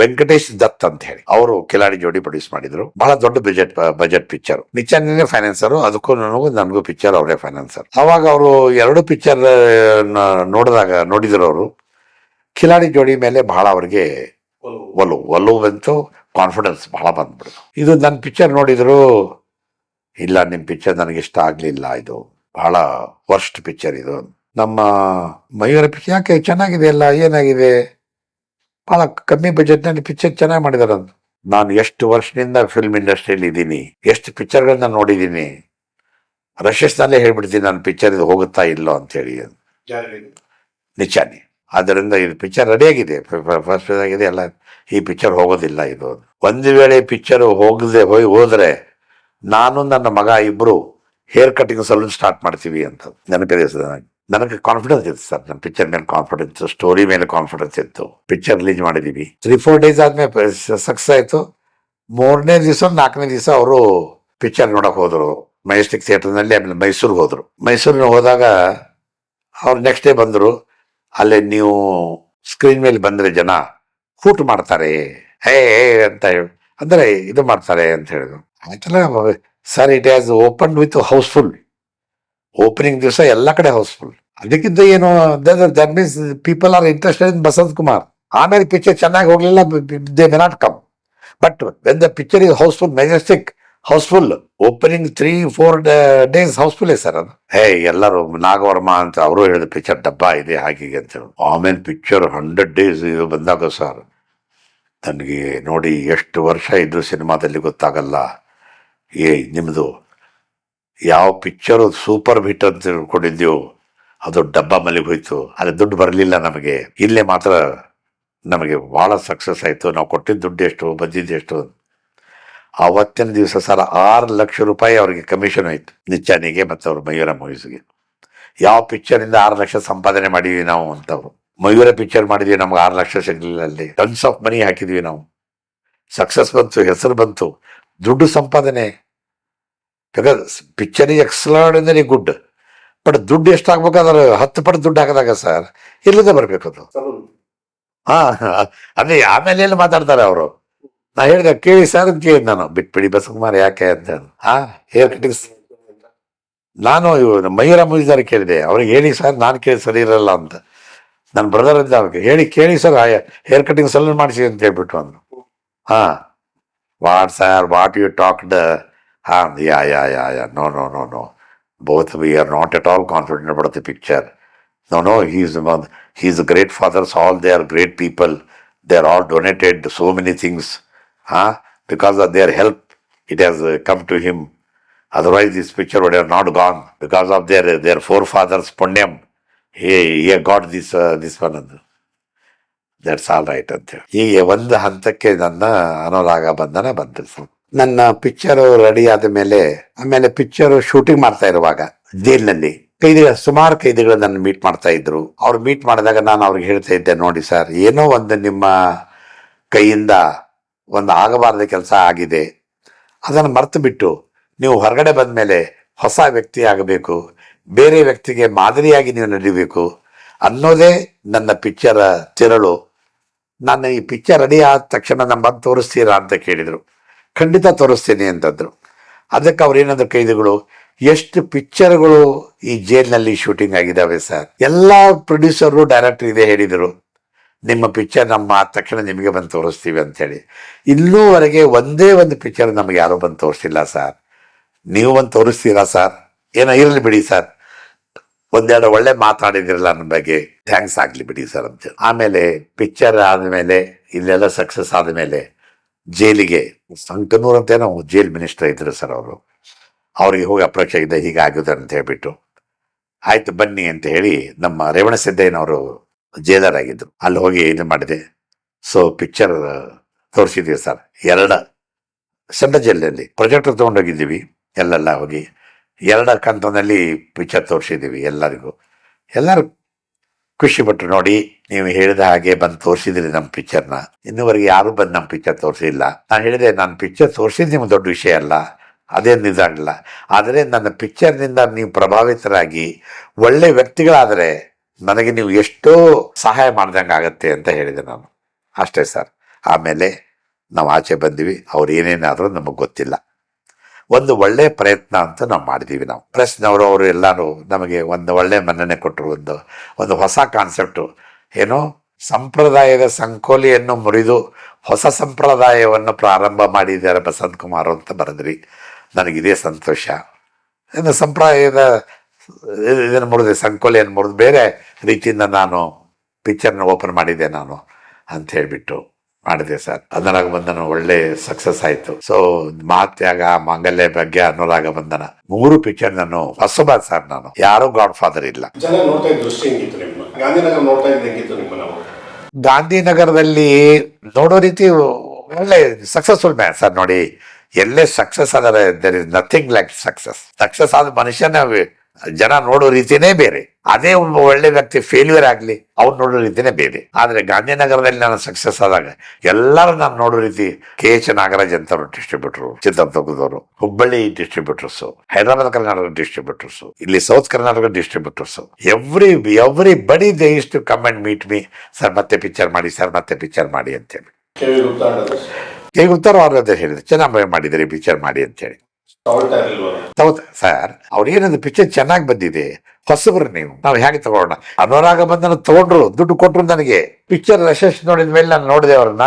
ವೆಂಕಟೇಶ್ ದತ್ ಅಂತ ಹೇಳಿ. ಅವರು ಕಿಲಾಡಿ ಜೋಡಿ ಪ್ರೊಡ್ಯೂಸ್ ಮಾಡಿದ್ರು. ಬಹಳ ದೊಡ್ಡ ಬಜೆಟ್ ಬಜೆಟ್ ಪಿಕ್ಚರ್ ನಿಚ್ಚನೇ ಫೈನಾನ್ಸರ್ ಅದಕ್ಕೂ ನನಗೂ ನನಗೂ ಪಿಕ್ಚರ್ ಅವರೇ ಫೈನಾನ್ಸರ್ ಅವಾಗ ಅವರು ಎರಡು ಪಿಕ್ಚರ್ ನೋಡಿದಾಗ, ನೋಡಿದ್ರು ಅವರು. ಕಿಲಾಡಿ ಜೋಡಿ ಮೇಲೆ ಬಹಳ ಅವರಿಗೆ ಒಲು ಒಲವು ಬಂತು ಕಾನ್ಫಿಡೆನ್ಸ್ ಬಹಳ ಬಂದ್ಬಿಡ್ತು. ಇದು ನನ್ನ ಪಿಕ್ಚರ್ ನೋಡಿದ್ರು, ಇಲ್ಲ ನಿಮ್ಮ ಪಿಕ್ಚರ್ ನನಗೆ ಇಷ್ಟ ಆಗಲಿಲ್ಲ ಇದು. ಬಹಳ ವರ್ಸ್ಟ್ ಪಿಕ್ಚರ್ ಇದು ನಮ್ಮ ಮಯೂರ ಪಿಕ್ಚರ್ ಯಾಕೆ ಚೆನ್ನಾಗಿದೆ ಅಲ್ಲ ಏನಾಗಿದೆ? ಬಹಳ ಕಮ್ಮಿ ಬಜೆಟ್ನಲ್ಲಿ ಪಿಕ್ಚರ್ ಚೆನ್ನಾಗಿ ಮಾಡಿದಾರೆ ಅಂತ ನಾನು ಎಷ್ಟು ವರ್ಷದಿಂದ ಫಿಲ್ಮ್ ಇಂಡಸ್ಟ್ರಿಯಲ್ಲಿ ಇದ್ದೀನಿ ಎಷ್ಟು ಪಿಕ್ಚರ್ಗಳನ್ನ ನೋಡಿದ್ದೀನಿ ರಶಸ್ನಲ್ಲೇ ಹೇಳ್ಬಿಡ್ತೀನಿ ನಾನು ಪಿಕ್ಚರ್ ಇದು ಹೋಗುತ್ತಾ ಇಲ್ಲೋ ಅಂತೇಳಿ ಹೇಳಿ. ನಿಚಾನಿ ಆದ್ದರಿಂದ ಇದು ಪಿಕ್ಚರ್ ರೆಡಿಯಾಗಿದೆ ಫಸ್ಟ್ ಆಗಿದೆ. ಎಲ್ಲ ಈ ಪಿಕ್ಚರ್ ಹೋಗೋದಿಲ್ಲ ಇದು. ಒಂದು ವೇಳೆ ಪಿಕ್ಚರ್ ಹೋಗದೆ ಹೋಗಿ ಹೋದ್ರೆ ನಾನು ನನ್ನ ಮಗ ಇಬ್ರು ಹೇರ್ ಕಟಿಂಗ್ ಸಲೂನ್ ಸ್ಟಾರ್ಟ್ ಮಾಡ್ತೀವಿ ಅಂತ. ನೆನಪಿದೆ ಸರ್ ನನಗೆ ನನಗೆ ಕಾನ್ಫಿಡೆನ್ಸ್ ಇತ್ತು ಸರ್. ನನ್ನ ಪಿಕ್ಚರ್ ಮೇಲೆ ಕಾನ್ಫಿಡೆನ್ಸ್ ಸ್ಟೋರಿ ಮೇಲೆ ಕಾನ್ಫಿಡೆನ್ಸ್ ಇತ್ತು. ಪಿಕ್ಚರ್ ರಿಲೀಸ್ ಮಾಡಿದ್ದೀವಿ ತ್ರೀ ಫೋರ್ ಡೇಸ್ ಆದ್ಮೇಲೆ ಸಕ್ಸಸ್ ಆಯಿತು. ಮೂರನೇ ದಿವಸ, ನಾಲ್ಕನೇ ದಿವಸ ಅವರು ಪಿಕ್ಚರ್ ನೋಡಕ್ಕೆ ಹೋದರು. ಮೆಜೆಸ್ಟಿಕ್ ಥಿಯೇಟರ್ನಲ್ಲಿ ಆಮೇಲೆ ಮೈಸೂರಿಗೆ ಹೋದರು. ಮೈಸೂರಿನ ಹೋದಾಗ ಅವ್ರು ನೆಕ್ಸ್ಟ್ ಡೇ ಬಂದರು. ಅಲ್ಲಿ ನೀವು ಸ್ಕ್ರೀನ್ ಮೇಲೆ ಬಂದರೆ ಜನ ಕೂಟ್ ಮಾಡ್ತಾರೆ. ಹೇ ಹೇ ಅಂತ ಹೇಳಿ. ಅಂದ್ರೆ ಇದು ಮಾಡ್ತಾರೆ ಅಂತ ಹೇಳಿದ್ರು. ಆಯ್ತಲ್ಲ, sir it has open with house full opening ದಿವಸ ಎಲ್ಲ ಕಡೆ ಹೌಸ್ಫುಲ್ ಅದಕ್ಕಿಂತ ಏನು that means people are interested in Basant Kumar ಆಮೇಲೆ ಪಿಕ್ಚರ್ ಚೆನ್ನಾಗಿ ಹೋಗ್ಲಿಲ್ಲ they may not come but when the picture is house full Majestic house full opening three four days house full sir ಅದು. ಹೇ, ಎಲ್ಲರೂ, ನಾಗವರ್ಮ ಅಂತ ಅವರು ಹೇಳಿದ ಪಿಕ್ಚರ್ ಡಬ್ಬ ಇದೆ, ಹಾಗೆ ಅಂತ ಹೇಳಿ. ಆಮೇಲೆ ಪಿಕ್ಚರ್ ಹಂಡ್ರೆಡ್ ಡೇಸ್ ಇದು ಬಂದಾಗ ಸರ್ ನನಗೆ ನೋಡಿ ಎಷ್ಟು ವರ್ಷ ಇದ್ರು ಸಿನಿಮಾದಲ್ಲಿ ಗೊತ್ತಾಗಲ್ಲ. ಏ ನಿಮ್ಮದು ಯಾವ ಪಿಕ್ಚರು ಸೂಪರ್ ಹಿಟ್ ಅಂತ ತಿಳ್ಕೊಂಡಿದ್ಯೋ ಅದು ಡಬ್ಬ ಮಲ್ಲಿಗೆ ಹೋಯ್ತು ಆದರೆ ದುಡ್ಡು ಬರಲಿಲ್ಲ ನಮಗೆ. ಇಲ್ಲೇ ಮಾತ್ರ ನಮಗೆ ಭಾಳ ಸಕ್ಸಸ್ ಆಯಿತು. ನಾವು ಕೊಟ್ಟಿದ್ದ ದುಡ್ಡು ಎಷ್ಟು, ಬಂದಿದ್ದು ಎಷ್ಟು? ಆವತ್ತಿನ ದಿವಸ ಸರ ಆರು ಲಕ್ಷ ರೂಪಾಯಿ ಅವರಿಗೆ ಕಮಿಷನ್ ಆಯಿತು. ನಿಚ್ಚಾನಿಗೆ ಮತ್ತು ಅವ್ರ ಮಯೂರ ಮೂವೀಸ್ಗೆ ಯಾವ ಪಿಕ್ಚರಿಂದ ಆರು ಲಕ್ಷ ಸಂಪಾದನೆ ಮಾಡಿದ್ವಿ ನಾವು ಅಂತವ್ರು ಮಯೂರ ಪಿಕ್ಚರ್ ಮಾಡಿದ್ವಿ, ನಮ್ಗೆ ಆರು ಲಕ್ಷ ಸಿಗಲಿಲ್ಲ ಅಲ್ಲಿ. ಟನ್ಸ್ ಆಫ್ ಮನಿ ಹಾಕಿದ್ವಿ ನಾವು. ಸಕ್ಸಸ್ ಬಂತು, ಹೆಸರು ಬಂತು. ದುಡ್ಡು ಸಂಪಾದನೆ. Because picture is extraordinary good but ದುಡ್ಡು ಎಷ್ಟಾಗ್ಬೇಕಾದ್ರೆ ಹತ್ತು ಪಟ್ಟು ದುಡ್ಡು ಹಾಕಿದಾಗ ಸರ್, ಇಲ್ಲಿಂದ ಬರಬೇಕು ಅದು. ಹಾಂ ಅದೇ ಆಮೇಲೆ ಎಲ್ಲಿ ಮಾತಾಡ್ತಾರೆ ಅವರು? ನಾ ಹೇಳಿದ, ಕೇಳಿ ಸರ್ ಅಂತ ಕೇಳಿದ್ ನಾನು. ಬಿಟ್ಬಿಡಿ ಬಸಕುಮಾರ್ ಯಾಕೆ ಅಂತ ಹಾ, ಹೇರ್ ಕಟಿಂಗ್ ನಾನು ಮಯೂರ ಮುಗಿದಾರ ಕೇಳಿದೆ. ಅವ್ರಿಗೆ ಹೇಳಿ ಸರ್, ನಾನು ಕೇಳಿ ಸರಿ ಇರಲ್ಲ ಅಂತ. ನನ್ನ ಬ್ರದರ್ ಅಂತ ಅವ್ರಿಗೆ ಹೇಳಿ, ಕೇಳಿ ಸರ್ ಹೇರ್ ಕಟಿಂಗ್ ಸಲೂನ್ ಮಾಡಿಸಿ ಅಂತ ಹೇಳ್ಬಿಟ್ಟು ಅಂದ್ರು. ಹಾ. What sir, what you talked? ಹಾ, yeah yeah yeah yeah, no no no no. Both we are not at all confident about the picture No, no, he's one. He's a great fathers. All they are great people. They are all donated so many things, huh? Because of their help, it has uh, come to him. Otherwise, this picture would have not gone because of their their forefathers' punyam. He he got this uh, this one. and that's all right ಅಂತ ಹೇಳಿ ಹೀಗೆ ಒಂದು ಹಂತಕ್ಕೆ ನನ್ನ ಅನುರಾಗ ಬಂಧನ ಬಂತು sir. ನನ್ನ picture ready ಆದ ಮೇಲೆ, ಆಮೇಲೆ ಪಿಕ್ಚರು ಶೂಟಿಂಗ್ ಮಾಡ್ತಾ ಇರುವಾಗ, ಜೈಲ್ನಲ್ಲಿ. ಕೈದಿಗಳ ಸುಮಾರು ಕೈದಿಗಳು ನನ್ನ ಮೀಟ್ ಮಾಡ್ತಾ ಇದ್ರು. ಅವ್ರು ಮೀಟ್ ಮಾಡಿದಾಗ ನಾನು ಅವ್ರಿಗೆ ಹೇಳ್ತಾ ಇದ್ದೆ, ನೋಡಿ ಸರ್ ಏನೋ ಒಂದು ನಿಮ್ಮ ಕೈಯಿಂದ ಒಂದು ಆಗಬಾರದ ಕೆಲಸ ಆಗಿದೆ. ಅದನ್ನು ಮರೆತು ಬಿಟ್ಟು ನೀವು ಹೊರಗಡೆ ಬಂದ ಮೇಲೆ ಹೊಸ ವ್ಯಕ್ತಿ ಆಗಬೇಕು, ಬೇರೆ ವ್ಯಕ್ತಿಗೆ ಮಾದರಿಯಾಗಿ ನೀವು ನಡಿಬೇಕು ಅನ್ನೋದೇ ನನ್ನ ಪಿಕ್ಚರ ತಿರಳು. ನಾನು ಈ ಪಿಕ್ಚರ್ ರೆಡಿ ಆದ ತಕ್ಷಣ ನಮ್ಮ ಬಂದು ತೋರಿಸ್ತೀರಾ ಅಂತ ಕೇಳಿದರು. ಖಂಡಿತ ತೋರಿಸ್ತೀನಿ ಅಂತಂದ್ರು. ಅದಕ್ಕೆ ಅವ್ರು ಏನಂದ್ರು ಕೈದಿಗಳು, ಎಷ್ಟು ಪಿಕ್ಚರ್ಗಳು ಈ ಜೈಲಿನಲ್ಲಿ ಶೂಟಿಂಗ್ ಆಗಿದ್ದಾವೆ ಸರ್? ಎಲ್ಲ ಪ್ರೊಡ್ಯೂಸರು, ಡೈರೆಕ್ಟರ್ ಇದೇ ಹೇಳಿದರು. ನಿಮ್ಮ ಪಿಕ್ಚರ್ ನಮ್ಮ ತಕ್ಷಣ ನಿಮಗೆ ಬಂದು ತೋರಿಸ್ತೀವಿ ಅಂತೇಳಿ ಇನ್ನೂವರೆಗೆ ಒಂದೇ ಒಂದು ಪಿಕ್ಚರ್ ನಮಗೆ ಯಾರೂ ಬಂದು ತೋರಿಸಿಲ್ಲ ಸರ್. ನೀವು ಬಂದು ತೋರಿಸ್ತೀರಾ ಸರ್? ಏನೋ ಇರಲಿ ಬಿಡಿ ಸರ್. ಒಂದೆರಡು ಒಳ್ಳೆ ಮಾತಾಡಿದಿರಲ್ಲ ನನ್ನ ಬಗ್ಗೆ. ಥ್ಯಾಂಕ್ಸ್ ಆಗಲಿ ಬಿಡಿ ಸರ್ ಅಂತ ಆಮೇಲೆ ಪಿಕ್ಚರ್ ಆದಮೇಲೆ, ಇಲ್ಲೆಲ್ಲ ಸಕ್ಸಸ್ ಆದಮೇಲೆ ಜೈಲಿಗೆ, ಸಂಕನೂರ್ ಅಂತೇನೋ ಜೈಲ್ ಮಿನಿಸ್ಟರ್ ಇದ್ರು ಸರ್ ಅವರು. ಅವ್ರಿಗೆ ಹೋಗಿ ಅಪ್ರೋಚ್ ಆಗಿದೆ, ಹೀಗೆ ಆಗಿದೆ ಅಂತ ಹೇಳ್ಬಿಟ್ಟು. ಆಯ್ತು ಬನ್ನಿ ಅಂತ ಹೇಳಿ ನಮ್ಮ ರೇವಣ ಸಿದ್ದಯ್ಯನವರು ಜೈಲರ್ ಆಗಿದ್ರು ಅಲ್ಲಿ ಹೋಗಿ ಇದು ಮಾಡಿದೆ. ಸೊ ಪಿಕ್ಚರ್ ತೋರಿಸಿದ್ವಿ ಸರ್. ಎರಡ ಸಣ್ಣ ಜೈಲಲ್ಲಿ. ಪ್ರೊಜೆಕ್ಟರ್ ತೊಗೊಂಡೋಗಿದ್ದೀವಿ. ಎಲ್ಲೆಲ್ಲ ಹೋಗಿ. ಎರಡ ಕಂತನಲ್ಲಿ ಪಿಕ್ಚರ್ ತೋರಿಸಿದ್ದೀವಿ ಎಲ್ಲರಿಗೂ. ಎಲ್ಲರೂ ಖುಷಿ ಪಟ್ಟರು ನೋಡಿ, ನೀವು ಹೇಳಿದ ಹಾಗೆ ಬಂದು ತೋರಿಸಿದ್ರಿ ನಮ್ಮ ಪಿಕ್ಚರ್ನ ಇನ್ನುವರೆಗೆ ಯಾರು ಬಂದು ನಮ್ಮ ಪಿಕ್ಚರ್ ತೋರಿಸಿಲ್ಲ. ನಾನು ಹೇಳಿದೆ, ನಾನು ಪಿಕ್ಚರ್ ತೋರಿಸಿದ್ದು ನಿಮ್ಗೆ ದೊಡ್ಡ ವಿಷಯ ಅಲ್ಲ. ಅದೇನು ಇದಾಗಲ್ಲ ಆದರೆ ನನ್ನ ಪಿಕ್ಚರ್ನಿಂದ ನೀವು ಪ್ರಭಾವಿತರಾಗಿ, ಒಳ್ಳೆ ವ್ಯಕ್ತಿಗಳಾದರೆ ನನಗೆ ನೀವು ಎಷ್ಟೋ ಸಹಾಯ ಮಾಡ್ದಂಗೆ ಆಗತ್ತೆ ಅಂತ ಹೇಳಿದೆ ನಾನು. ಅಷ್ಟೇ ಸರ್. ಆಮೇಲೆ ನಾವು ಆಚೆ ಬಂದ್ವಿ. ಅವ್ರು ಏನೇನಾದರೂ ನಮಗೆ ಗೊತ್ತಿಲ್ಲ. ಒಂದು ಒಳ್ಳೆ ಪ್ರಯತ್ನ ಅಂತ ನಾವು ಮಾಡಿದ್ದೀವಿ ನಾವು. ಪ್ರೆಸ್ನವರು ಅವರು ಎಲ್ಲರೂ ನಮಗೆ ಒಂದು ಒಳ್ಳೆ ಮನ್ನಣೆ ಕೊಟ್ಟರು, ಒಂದು ಒಂದು ಹೊಸ ಕಾನ್ಸೆಪ್ಟು ಏನೋ ಸಂಪ್ರದಾಯದ ಸಂಕೋಲಿಯನ್ನು ಮುರಿದು ಹೊಸ ಸಂಪ್ರದಾಯವನ್ನು ಪ್ರಾರಂಭ ಮಾಡಿದ್ದಾರೆ ಬಸಂತ್ ಕುಮಾರ್ ಅಂತ ಬರೆದ್ರಿ. ನನಗಿದೇ ಸಂತೋಷ. ಇನ್ನು ಸಂಪ್ರದಾಯದ, ಇದನ್ನು ಮುರಿದೆ ಸಂಕೋಲಿಯನ್ನು ಮುರಿದು ಬೇರೆ ರೀತಿಯಿಂದ ನಾನು ಪಿಕ್ಚರ್ನ ಓಪನ್ ಮಾಡಿದ್ದೆ ನಾನು ಅಂತ ಹೇಳಿಬಿಟ್ಟು. ಮಾಡಿದೆ ಸರ್. ಅನುರಾಗ ಬಂಧನ ಒಳ್ಳೆ ಸಕ್ಸಸ್ ಆಯ್ತು. ಸೊ ಮಾತ್ಯಾಗ ಮಾಂಗಲ್ಯ ಭಾಗ್ಯ ಅನುರಾಗ ಬಂಧನ ಮೂರು ಪಿಕ್ಚರ್ ನಾನು ಹೊಸಬ ಸರ್ ನಾನು ಯಾರು ಗಾಡ್ ಫಾದರ್ ಇಲ್ಲ ಗಾಂಧಿನಗರದಲ್ಲಿ ನೋಡೋ ರೀತಿ ಒಳ್ಳೆ ಸಕ್ಸಸ್ಫುಲ್ ಮ್ಯಾನ್ ಸರ್ ನೋಡಿ. ಎಲ್ಲೇ ಸಕ್ಸಸ್ ಆದರೆ there is nothing like success success ಆದ ಮನುಷ್ಯನ ಜನ ನೋಡೋ ರೀತಿನೇ ಬೇರೆ. ಅದೇ ಒಬ್ಬ ಒಳ್ಳೆ ವ್ಯಕ್ತಿ ಫೇಲ್ಯೂರ್ ಆಗ್ಲಿ ಅವ್ರು ನೋಡೋ ರೀತಿನೇ ಬೇರೆ. ಆದ್ರೆ ಗಾಂಧಿನಗರದಲ್ಲಿ ನಾನು ಸಕ್ಸಸ್ ಆದಾಗ ಎಲ್ಲರೂ ನಾನು ನೋಡೋ ರೀತಿ ಕೆ ಎಚ್ ನಾಗರಾಜ್ ಅಂತವ್ರು ಡಿಸ್ಟ್ರಿಬ್ಯೂಟರ್ ಚಿತ್ರದುರ್ಗದವರು ಹುಬ್ಬಳ್ಳಿ ಡಿಸ್ಟ್ರಿಬ್ಯೂಟರ್ಸ್ ಹೈದರಾಬಾದ್ ಕರ್ನಾಟಕ ಡಿಸ್ಟ್ರಿಬ್ಯೂಟರ್ಸ್ ಇಲ್ಲಿ south Karnataka distributors every everybody they is to come and meet me sir ಮತ್ತೆ ಪಿಕ್ಚರ್ ಮಾಡಿ ಸರ್ ಮತ್ತೆ ಪಿಕ್ಚರ್ ಮಾಡಿ ಅಂತೇಳಿ. ಕೆ ಉತ್ತರ ಅವ್ರ ಹೇಳಿದ್ರು ಚೆನ್ನಾಗಿ ಮಾಡಿದ್ರಿ ಪಿಕ್ಚರ್ ಮಾಡಿ ಅಂತೇಳಿ. ಸರ್ ಏನಂದ್ರೆ ಪಿಕ್ಚರ್ ಚೆನ್ನಾಗಿ ಬಂದಿದೆ. ಹೊಸಬ್ರು ನೀವು. ನಾವು ಹೇಗೆ ತಗೊಳ್ಳೋಣ? ಅನುರಾಗ ಬಂಧನ ತಗೊಂಡ್ರು, ದುಡ್ಡು ಕೊಟ್ರು ನನಗೆ. ಪಿಕ್ಚರ್ ಯಶಸ್ ನೋಡಿದ ಮೇಲೆ ನಾನು ನೋಡಿದೆ ಅವ್ರನ್ನ.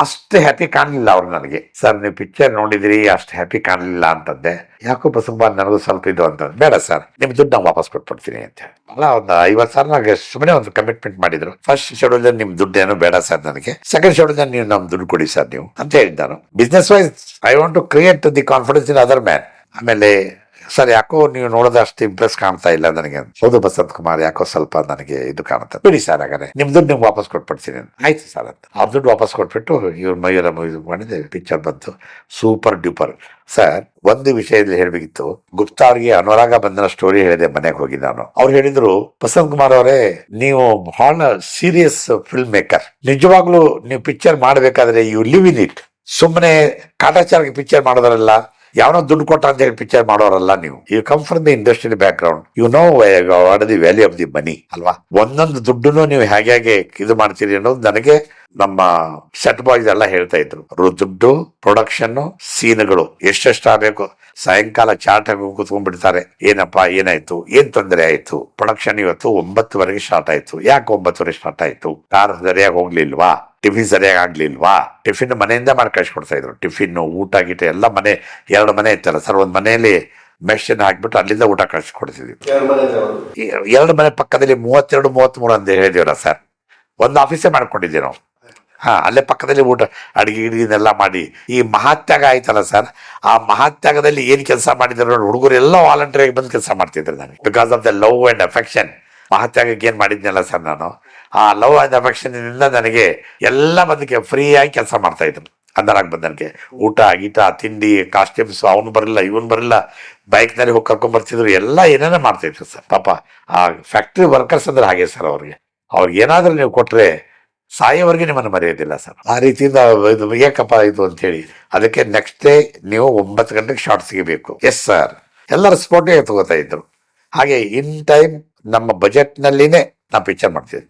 ಅಷ್ಟು ಹ್ಯಾಪಿ ಕಾಣಲಿಲ್ಲ ಅವ್ರು ನನಗೆ. ಸರ್, ನೀವು ಪಿಕ್ಚರ್ ನೋಡಿದ್ರಿ, ಅಷ್ಟು ಹ್ಯಾಪಿ ಕಾಣಲಿಲ್ಲ ಅಂತಂದೆ. ಯಾಕೋ ಬಸಂಬ ನನಗೂ ಸ್ವಲ್ಪ ಇದು ಅಂತ ಬೇಡ ಸರ್ ನಿಮ್ಮ ದುಡ್ಡು ನಾವು ವಾಪಸ್ ಕೊಟ್ಬಿಡ್ತೀನಿ ಅಂತ ಅಲ್ಲ, ಒಂದು ಐವತ್ತು ಸಾವಿರ ನನಗೆ ಸುಮ್ಮನೆ ಒಂದು ಕಮಿಟ್ಮೆಂಟ್ ಮಾಡಿದ್ರು. ಫಸ್ಟ್ ಶೆಡ್ಯೂಲ್ ನಿಮ್ ದುಡ್ಡು ಏನೋ ಬೇಡ ಸರ್ ನನಗೆ. ಸೆಕೆಂಡ್ ಶೆಡ್ಯೂಲ್ ನೀವು ನಮ್ಮ ದುಡ್ಡು ಕೊಡಿ ಸರ್ ನೀವು ಅಂತ ಹೇಳಿದ್ದಾನು. Business wise I want to create the confidence in other man ಆಮೇಲೆ ಸರ್, ಯಾಕೋ ನೀವು ನೋಡೋದು ಅಷ್ಟು ಇಂಪ್ರೆಸ್ ಕಾಣ್ತಾ ಇಲ್ಲ ನನಗೆ. ಹೌದು ಬಸಂತ್ ಕುಮಾರ್, ಯಾಕೋ ಸ್ವಲ್ಪ ನನಗೆ ಇದು ಕಾಣುತ್ತೆ. ಬಿಡಿ ಸರ್, ಹಾಗಾದ್ರೆ. ನಿಮ್ ದುಡ್ಡು ನಿಮ್ಗೆ ವಾಪಸ್ ಕೊಟ್ಬಿಡ್ತೀನಿ. ಆಯ್ತು ಸರ್ ಅಂತ ಅವ್ರ ದುಡ್ಡು ವಾಪಸ್ ಕೊಟ್ಬಿಟ್ಟು ಇವ್ರ ಮಯೂರ ಇದು ಮಾಡಿದೆ ಪಿಕ್ಚರ್ ಬಂತು. ಸೂಪರ್ ಡ್ಯೂಪರ್ ಸರ್, ಒಂದು ವಿಷಯದಲ್ಲಿ ಹೇಳಬೇಕಿತ್ತು. ಗುಪ್ತಾ ಅವ್ರಿಗೆ ಅನುರಾಗ ಬಂಧನ ಸ್ಟೋರಿ ಹೇಳಿದೆ, ಮನೆಗೆ ಹೋಗಿ ನಾನು. ಅವ್ರು ಹೇಳಿದ್ರು, ಬಸಂತ್ ಕುಮಾರ್ ಅವರೇ, ನೀವು ಬಹಳ ಸೀರಿಯಸ್ ಫಿಲ್ಮ್ ಮೇಕರ್ ನಿಜವಾಗ್ಲೂ ನೀವು ಪಿಕ್ಚರ್ ಮಾಡಬೇಕಾದ್ರೆ ಯು ಲಿವ್ ಇನ್ ಇಟ್ ಸುಮ್ಮನೆ ಕಾಟಾಚಾರಕ್ಕೆ ಪಿಕ್ಚರ್ ಮಾಡೋದ್ರಲ್ಲ. ಯಾವನೋ ದುಡ್ಡು ಕೊಟ್ಟ ಅಂತ ಹೇಳಿ ಪಿಕ್ಚರ್ ಮಾಡೋರಲ್ಲ ನೀವು. You come from the industry background you know what the value of the money ಅಲ್ವಾ? ಒಂದೊಂದು ದುಡ್ಡುನೂ ನೀವು ಹೇಗೆ ಹೇಗೆ ಇದು ಮಾಡ್ತೀರಿ ಅನ್ನೋದು ನನಗೆ ನಮ್ಮ ಸೆಟ್ ಬಾಯ್ಸ್ ಎಲ್ಲ ಹೇಳ್ತಾ ಇದ್ರು. ದುಡ್ಡು ಪ್ರೊಡಕ್ಷನ್ ಸೀನ್ಗಳು. ಎಷ್ಟೆಷ್ಟು ಆಗಬೇಕು? ಸಾಯಂಕಾಲ ಚಾಟ್ ಆಗಿ ಕೂತ್ಕೊಂಡ್ಬಿಡ್ತಾರೆ. ಏನಪ್ಪಾ, ಏನಾಯ್ತು? ಏನ್ ತೊಂದರೆ ಆಯ್ತು? ಪ್ರೊಡಕ್ಷನ್ ಇವತ್ತು ಒಂಬತ್ತುವರೆಗೆ ಸ್ಟಾರ್ಟ್ ಆಯ್ತು. ಯಾಕೆ ಒಂಬತ್ತುವರೆ ಸ್ಟಾರ್ಟ್ ಆಯ್ತು? ಕಾರ್ ಸರಿಯಾಗಿ ಹೋಗ್ಲಿಲ್ವಾ? ಟಿಫಿನ್ ಸರಿಯಾಗಿ ಆಗಲಿಲ್ವಾ? ಟಿಫಿನ್ ಮನೆಯಿಂದ ಮಾಡಿ ಕಳಿಸ್ಕೊಡ್ತಾ ಇದ್ರು. ಟಿಫಿನ್ ಊಟ ಗೀಟ ಎಲ್ಲ ಮನೆ ಎರಡು ಮನೆ ಇತ್ತಲ್ಲ ಸರ್ ಒಂದು ಮನೆಯಲ್ಲಿ ಮೆಷಿನ್ ಹಾಕ್ಬಿಟ್ಟು ಅಲ್ಲಿಂದ ಊಟ ಕಳಿಸ್ಕೊಡ್ತಿದ್ವಿ. ಎರಡು ಮನೆ ಪಕ್ಕದಲ್ಲಿ ಮೂವತ್ತೆರಡು ಮೂವತ್ಮೂರು ಅಂತ ಹೇಳಿದೀವಲ್ಲ ಸರ್ ಒಂದು ಆಫೀಸೇ ಮಾಡ್ಕೊಂಡಿದ್ದೀವಿ ನಾವು. ಹಾಂ ಅಲ್ಲೇ ಪಕ್ಕದಲ್ಲಿ ಊಟ ಅಡಿಗೆ ಗಿಡಿಗಿನೆಲ್ಲ ಮಾಡಿ. ಈ ಮಹಾತ್ಯಾಗ ಆಯ್ತಲ್ಲ ಸರ್ ಆ ಮಹಾತ್ಯಾಗದಲ್ಲಿ ಏನ್ ಕೆಲಸ ಮಾಡಿದ್ರು ಹುಡುಗರು ಎಲ್ಲ ವಾಲಂಟಿಯರ್ ಆಗಿ ಬಂದು ಕೆಲಸ ಮಾಡ್ತಿದ್ರು ನನಗೆ. Because of the love and affection ಮಹಾತ್ಯಾಗಕ್ಕೆ ಏನು ಮಾಡಿದ್ನಲ್ಲ ಸರ್ ನಾನು? ಆ ಲವ್ ಆ್ಯಂಡ್ ಅಫೆಕ್ಷನ್ನಿಂದ ನನಗೆ ಎಲ್ಲ ಬಂದಕ್ಕೆ ಫ್ರೀ ಆಗಿ ಕೆಲಸ ಮಾಡ್ತಾ ಇದ್ರು ಬಂದ ನನಗೆ. ಊಟ, ಗೀಟ, ತಿಂಡಿ ಕಾಸ್ಟ್ಯೂಮ್ಸ್ ಅವನು ಬರಲಿಲ್ಲ, ಇವನು ಬರಲಿಲ್ಲ. ಬೈಕ್ನಲ್ಲಿ ಹೋಗಿ ಕರ್ಕೊಂಬರ್ತಿದ್ರು ಎಲ್ಲ ಏನೇನೋ ಮಾಡ್ತಾಯಿದ್ರು ಸರ್. ಪಾಪ ಆ ಫ್ಯಾಕ್ಟ್ರಿ ವರ್ಕರ್ಸ್ ಅಂದ್ರೆ ಹಾಗೆ ಸರ್ ಅವ್ರಿಗೆ. ಅವ್ರಿಗೆ ಏನಾದರೂ ನೀವು ಕೊಟ್ಟರೆ ಸಾಯೋವರೆಗೆ ನಿಮ್ಮನ್ನು ಮರೆಯೋದಿಲ್ಲ ಸರ್. ಆ ರೀತಿಯಿಂದ ಇದು ಏಕಪ್ಪ ಇದು ಅಂತೇಳಿ ಅದಕ್ಕೆ ನೆಕ್ಸ್ಟ್ ಡೇ ನೀವು ಒಂಬತ್ತು ಗಂಟೆಗೆ ಶಾರ್ಟ್ ಸಿಗಬೇಕು. ಎಸ್ ಸರ್ ಎಲ್ಲರ ಸ್ಪಾಟಿಗೆ ತಗೋತಾ ಇದ್ರು. ಹಾಗೆ ಇನ್ ಟೈಮ್ ನಮ್ಮ ಬಜೆಟ್ನಲ್ಲಿನೇ ನಾವು ಪಿಕ್ಚರ್ ಮಾಡ್ತಿದ್ವಿ.